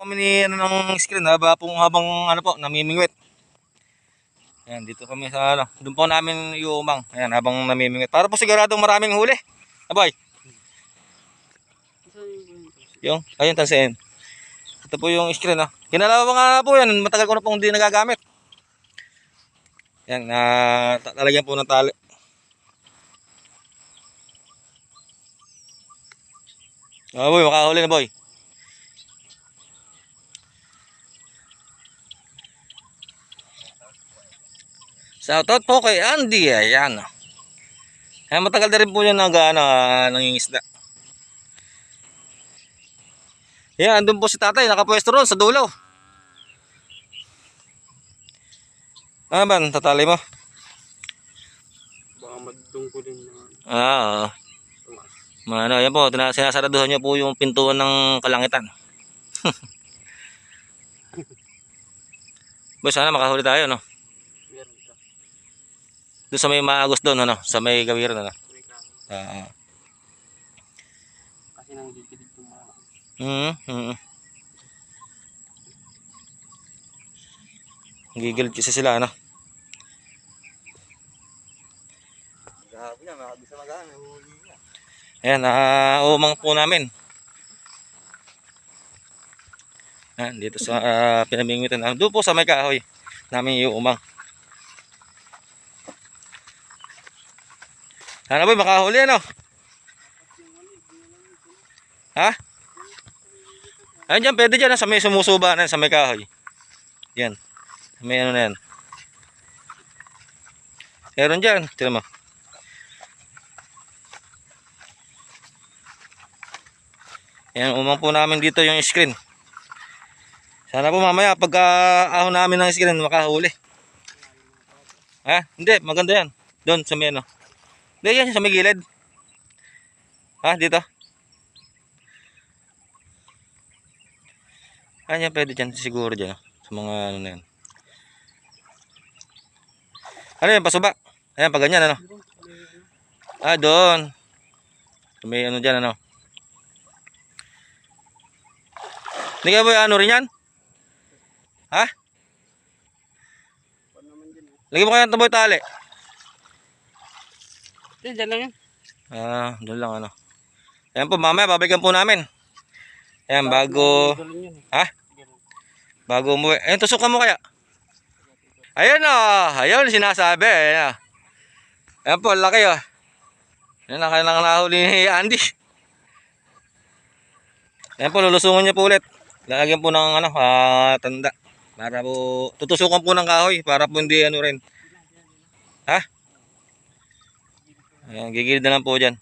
Kami ni ano ng screen haba pong habang ano po namimingwit. Ayan, dito kami sa ano, doon po namin iumang. Ayan, habang namimingwit. Para po siguradong maraming huli. Abay. Yung, ayun tansin. Ito po yung screen ah. Kinalawa nga po yan, matagal ko na pong hindi nagagamit. Yan, na lalagyan po ng tali. Ah, boy, makahuli na boy. Shoutout po kay Andy. Ayan. Ayan, matagal na rin po yan nag, ano, nangingisda. Ayan, andun po si tatay. Nakapwesto ron sa dulo. Ano ba? Tatali mo? Baka magtungkulin na Ah, oo. Ano, ayan po. Sinasaraduhan niyo po yung pintuan ng kalangitan. Boy, sana makahuli tayo, no? Doon sa may maagos doon, ano? Sa may gawiran, ano? Ah, Kasi nanggigilid yung mga mm mm Gigilid kasi sila, ano? Grabe na, makabisa magana. Huli na. Ayan, ah, umang po namin. Ayan, dito sa uh, pinamingwitan. Ah, doon po sa may kahoy namin yung umang. Sana boy, makahuli ano? Ha? Ayan dyan, pwede dyan, sa may sumusuba na, sa may kahoy. Yan. May ano na yan. Meron dyan, tira mo. Yan, umang po namin dito yung screen. Sana po mamaya pag ah, ahon namin ng screen makahuli. Ha? Hindi, maganda yan. Doon sa may ano. Hindi yan, sa may gilid. Ha, dito. Ah, yan pwede dyan siguro dyan. Sa mga ano na yan. Ano yan, pasuba? Ayan, pag ano. Ah, doon. May ano dyan ano. Hindi ka ba ano rin yan? Ha? Lagi mo kaya ng taboy tali. Dyan, dyan lang yan. Ah, doon lang ano. Ayan po, mamaya babalikan po namin. Ayan, bago, eh. ha? Bago umuwi. Ayan, tusukan mo kaya. Ayan o, ayun sinasabi. Ayan, oh. ayan po, laki o. Ayan, nakailang nahuli ni Andy. Ayan po, lulusungan niya po ulit. Lalagyan po ng ano, ah, tanda. Para po, tutusukan po ng kahoy para po hindi ano rin. Ha? Ayan, gigilid na lang po dyan.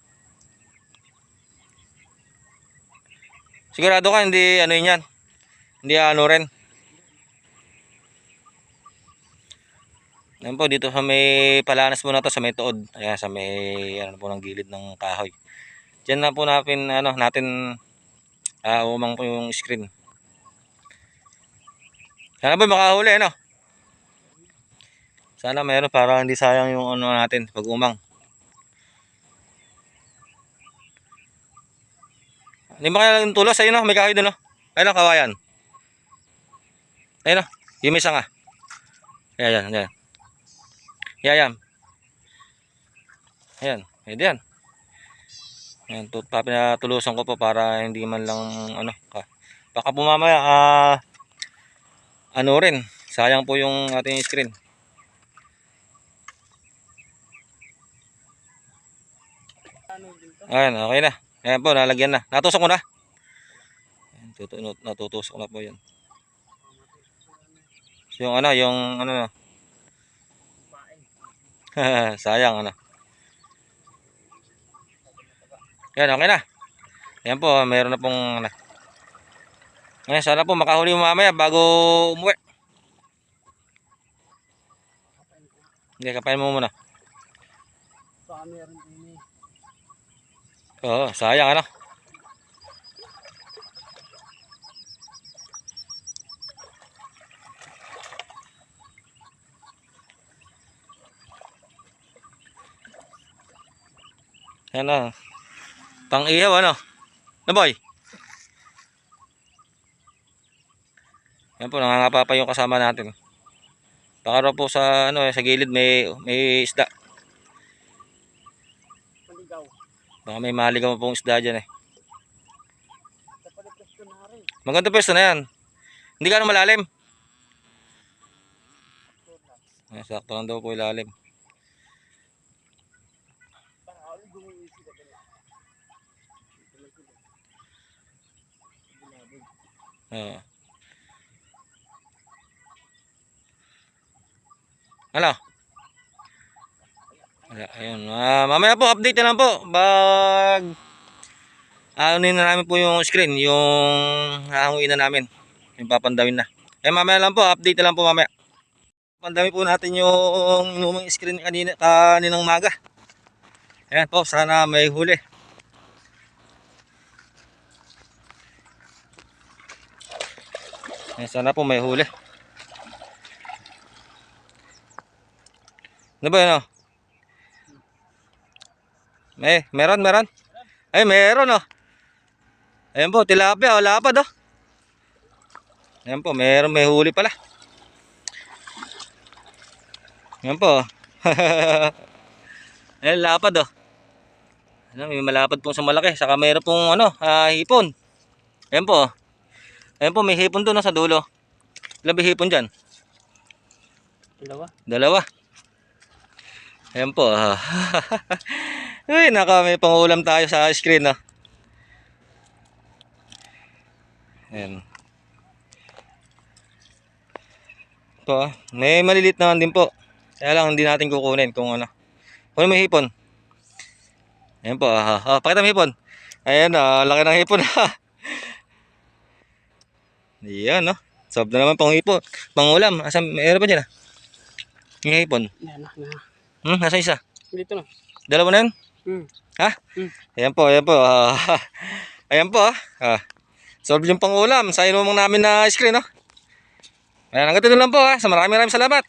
Sigurado ka hindi ano yun yan. Hindi ano rin. Ayan po, dito sa may palanas po na to, sa may tuod. Ayan, sa may ano po ng gilid ng kahoy. Diyan na po natin, ano, natin ah umang po yung screen. Sana ba makahuli, ano? Sana mayroon para hindi sayang yung ano natin pag umang. Hindi ba kaya yung tulos? Ayun o, may kahoy doon o. Ayun o, kawayan. Ayun o, yung may sanga. Ayan, ayan. Ayan, ayan. Ayan. Ayan, tut- papinatulusan ko po para hindi man lang, ano, ka. Baka po mamaya, ah, ano rin, sayang po yung ating screen. Ayan, okay na. Ayan po, nalagyan na. Natusok ko na. Natutusok na po yan. Yung ano, yung ano na. Sayang ano. Yan, okay na. Ayan po, meron na pong ano. Ngayon, sana po makahuli mo mamaya bago umuwi. Hindi, kapain mo muna. Baka meron din eh. Oo, sayang ano. Ano? Pang ihaw ano? Na boy? Yan po, nangangapa pa yung kasama natin. Baka po sa, ano, eh, sa gilid may, may isda. Maligaw. Baka may maligaw pong isda dyan eh. Maganda pwesto na yan. Hindi ka malalim. Ay, sakto lang daw po ilalim. Oo. Ano? Ayun. Ah, mamaya po, update na lang po. Bag... Ano na namin po yung screen, yung hahanguin na namin. Yung papandawin na. Eh, mamaya lang po, update na lang po mamaya. Pandami po natin yung inumang screen kanina, kaninang maga. Ayan po, sana may huli. Ayan, sana po may huli. Ano ba yun oh? May, meron, meron. Ay, meron oh. Ayan po, tilapia, wala pa do. Ayan po, meron, may huli pala. Ayan po. Ayan, lapad oh. Ano, may malapad pong sa malaki. Saka meron pong ano, ah, hipon. Ayan po. oh. Ayan po, may hipon doon no, sa dulo. Ilan ba hipon dyan? Dalawa. Dalawa. Ayan po. ah. Uy, naka may pangulam tayo sa screen, no? Ayan. Po, ah. may malilit naman din po. Kaya lang hindi natin kukunin kung ano. Kung may hipon. Ayan po. Ah, ah, pakita mo hipon. Ayan, ah, laki ng hipon. Ayan, no? Sob na naman pang hipon. Pangulam. Asa, mayroon pa dyan, ah. Yung hipon. Yan na, na. Hmm, nasa isa? Dito na. Dalawa na yun? Hmm. Ha? Hmm. Ayan po, ayan po. ah. ayan po. ah. Solve yung pangulam sa inumang namin na screen, no? Ayan, hanggang dito lang po ha. Sa maraming maraming salamat.